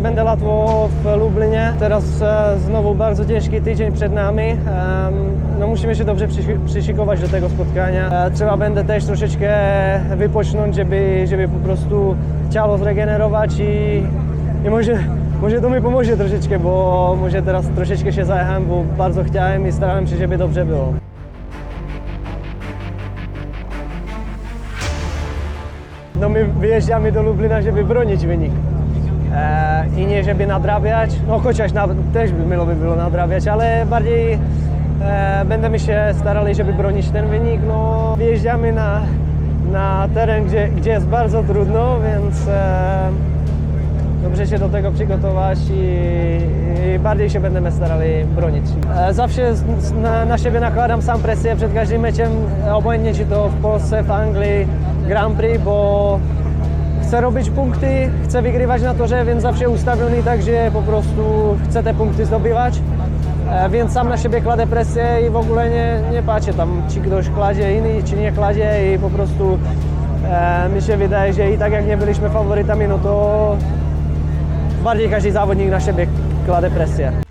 będę latło w Lublinie. Teraz e, znowu bardzo ciężki tydzień przed nami. No musimy się dobrze przysi- przyszykować do tego spotkania. E, Trzeba będę też troszeczkę wypocząć, żeby, żeby po prostu ciało zregenerować i, i może, może to mi pomoże troszeczkę, bo może teraz troszeczkę się zajechałem, bo bardzo chciałem i starałem się, żeby dobrze było. No my wyjeżdżamy do Lublina, żeby bronić wynik. E, I nie żeby nadrabiać, no chociaż na, też by miło by było nadrabiać, ale bardziej e, będziemy się starali, żeby bronić ten wynik. No, wyjeżdżamy na, na teren, gdzie, gdzie jest bardzo trudno, więc e, dobrze się do tego przygotować i, i bardziej się będziemy starali bronić. E, Zawsze na, na siebie nakładam sam presję przed każdym meczem, obojętnie czy to w Polsce, w Anglii, Grand Prix, bo chcę robić punkty, chcę wygrywać na torze, więc zawsze ustawiony tak, że po prostu chcę te punkty zdobywać. E, Więc sam na siebie kładę presję i w ogóle nie, nie patrzę tam, czy ktoś kładzie inny, czy nie kładzie i po prostu e, mi się wydaje, że i tak jak nie byliśmy faworytami, no to bardziej każdy zawodnik na siebie kładzie presję.